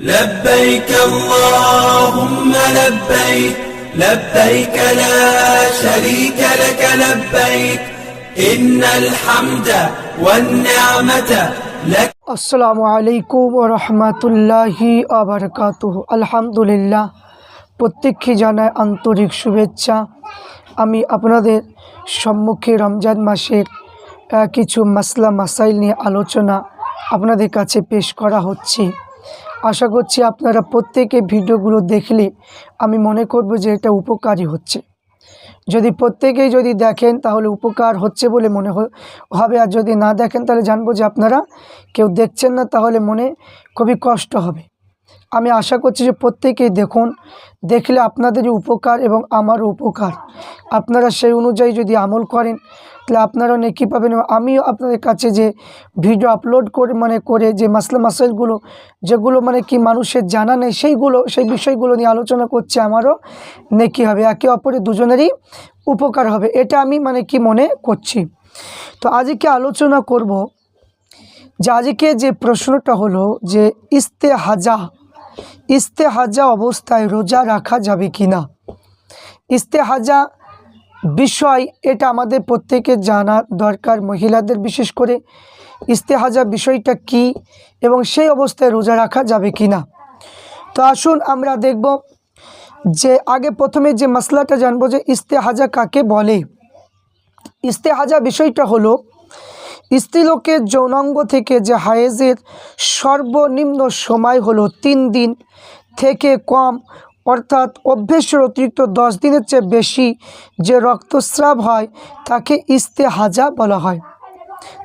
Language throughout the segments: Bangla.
لبيك اللهم لبيك لبيك لا شريك لك لبيك إن الحمد والنعمة لك আসসালামু আলাইকুম রহমতুল্লাহি আবরকাত আলহামদুলিল্লাহ প্রত্যেককে জানায় আন্তরিক শুভেচ্ছা আমি আপনাদের সম্মুখে রমজান মাসের আহ, কিছু মাসলা মাসাইল নিয়ে আলোচনা আপনাদের কাছে পেশ করা হচ্ছে আশা করছি আপনারা প্রত্যেকে ভিডিওগুলো দেখলে আমি মনে করব যে এটা উপকারী হচ্ছে। যদি প্রত্যেকেই যদি দেখেন তাহলে উপকার হচ্ছে বলে মনে হবে, আর যদি না দেখেন তাহলে জানব যে আপনারা কেউ দেখছেন না তাহলে মনে খুবই কষ্ট হবে। আমি আশা করছি যে প্রত্যেকেই দেখুন, দেখলে আপনাদেরই উপকার এবং আমারও উপকার। আপনারা সেই অনুযায়ী যদি আমল করেন তাহলে আপনারাও নেকি পাবেন? আমিও আপনাদের কাছে যে ভিডিও আপলোড করে মানে করে যে মাসলা মাসাইলগুলো যেগুলো মানে কি মানুষের জানা নেই, সেইগুলো, সেই বিষয়গুলো নিয়ে আলোচনা করছে আমারও নেকি হবে? একে অপরের দুজনেরই উপকার হবে, এটা আমি মানে কি মনে করছি। তো আজকে আলোচনা করব যে আজকে যে প্রশ্নটা হলো যে ইস্তেহাজা ইস্তেহাজা অবস্থায় রোজা রাখা যাবে কি না ইস্তেহাজা বিষয় এটা আমাদের প্রত্যেকের জানা দরকার মহিলাদের বিশেষ করে ইস্তেহাজা বিষয়টা কি এবং সেই অবস্থায় রোজা রাখা যাবে কি না। তো আসুন আমরা দেখব যে আগে প্রথমে যে মশলাটা জানব যে ইস্তেহাজা কাকে বলে। ইস্তেহাজা বিষয়টা হলো স্ত্রীলোকের যৌনাঙ্গ থেকে যে হায়েজের সর্বনিম্ন সময় হলো তিন দিন থেকে কম অর্থাৎ অভ্যেসের অতিরিক্ত দশ দিনের চেয়ে বেশি যে রক্তস্রাব হয়, তাকে ইস্তেহাজা বলা হয়।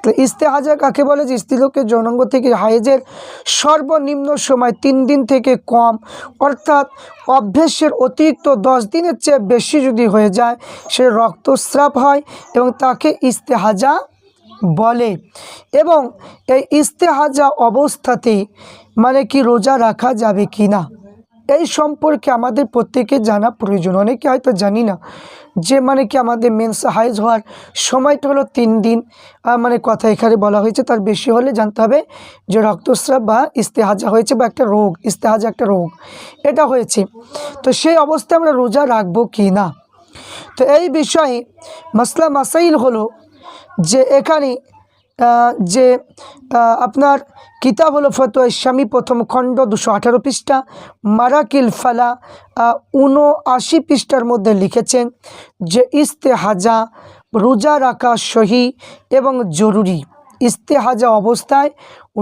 তো ইস্তেহাজা কাকে বলে? যে স্ত্রীলোকের যৌনাঙ্গ থেকে হায়েজের সর্বনিম্ন সময় তিন দিন থেকে কম। অর্থাৎ অভ্যেসের অতিরিক্ত দশ দিনের চেয়ে বেশি যদি হয়ে যায়, সে রক্তস্রাব হয় এবং তাকে ইস্তেহাজা বলে। এবং এই ইস্তেহাজা অবস্থাতে মানে কি রোজা রাখা যাবে কি না? এই সম্পর্কে আমাদের প্রত্যেকে জানা প্রয়োজন। অনেকে হয়তো জানি না যে মানে কি আমাদের মেন্স হাইজ হওয়ার সময়টা হলো তিন দিন। মানে কথা এখানে বলা হয়েছে, তার বেশি হলে জানতে হবে যে রক্তস্রাব বা ইস্তেহাজা হয়েছে বা একটা রোগ, ইস্তেহাজা একটা রোগ, এটা হয়েছে। তো সেই অবস্থায় আমরা রোজা রাখব কি না? তো এই বিষয়ে মাসলা মাসাইল হলো যে এখানে যে আপনার কিতাব হলো ফতোয়া স্বামী প্রথম খণ্ড দুশো আঠারো পৃষ্ঠা, মারাকিল ফালা উনআশি পৃষ্ঠার মধ্যে লিখেছেন যে, ইস্তেহাজা রোজা রাখা সহি এবং জরুরি। ইস্তেহাজা অবস্থায়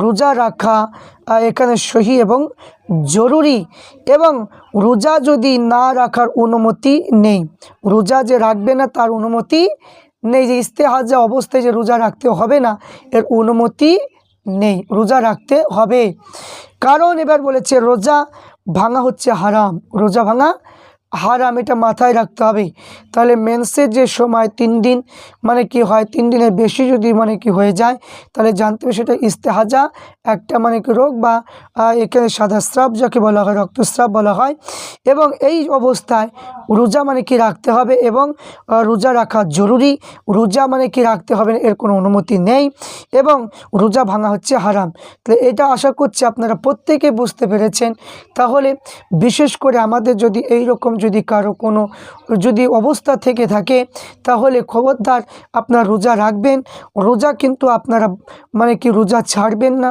রোজা রাখা এখানে সহি এবং জরুরি এবং রোজা যদি না রাখার অনুমতি নেই। রোজা যে রাখবে না, তার অনুমতি নেই যে ইস্তেহাজা অবস্থায় যে রোজা রাখতে হবে না, এর অনুমতি নেই, রোজা রাখতে হবে। কারণ এবার বলেছে, রোজা ভাঙা হচ্ছে হারাম, রোজা ভাঙা হারাম এটা মাথায় রাখতে হবে। তাহলে মেন্সের যে সময় তিন দিন মানে কি হয়, তিন দিনের বেশি যদি মানে কি হয়ে যায়, তাহলে জানতে হবে সেটা ইস্তেহাজা, একটা মানে কি রোগ বা এখানে সাদা স্রাব যাকে বলা হয়, রক্তস্রাব বলা হয়। এবং এই অবস্থায় রোজা মানে কি রাখতে হবে এবং রোজা রাখা জরুরি। রোজা মানে কি রাখতে হবে এর কোনো অনুমতি নেই এবং রোজা ভাঙা হচ্ছে হারাম। তাহলে এটা আশা করছি আপনারা প্রত্যেকে বুঝতে পেরেছেন। তাহলে বিশেষ করে আমাদের যদি এই রকম যদি কারও কোনো, যদি অবস্থা থেকে থাকে, তাহলে খবরদার আপনার রোজা রাখবেন। রোজা কিন্তু আপনারা মানে কি রোজা ছাড়বেন না।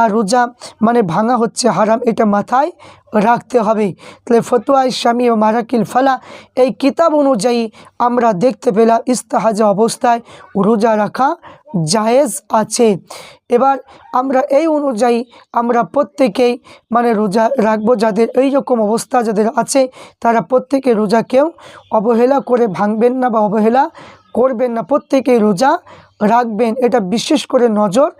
আর রোজা মানে ভাঙা হচ্ছে হারাম, এটা মাথায় রাখতে হবে। তাহলে ফতোয়া ইসলামী ও মারাকিল ফালা, এই কিতাব অনুযায়ী আমরা দেখতে পেলাম, ইস্তাহাজা অবস্থায় রোজা রাখা জায়েজ আছে। এবার আমরা এই অনুযায়ী আমরা প্রত্যেকেই মানে রোজা রাখব। যাদের এই রকম অবস্থা যাদের আছে, তারা প্রত্যেকে রোজা কেউ অবহেলা করে ভাঙবেন না বা অবহেলা করবেন না। প্রত্যেকেই রোজা রাখবেন। এটা বিশেষ করে নজর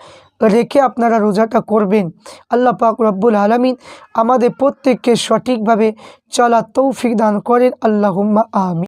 রেখে আপনারা রোজাটা করবেন। আল্লাহ পাক রব্বুল আলমিন আমাদের প্রত্যেককে সঠিকভাবে চলা তৌফিক দান করেন। আল্লাহুম্মা আমিন।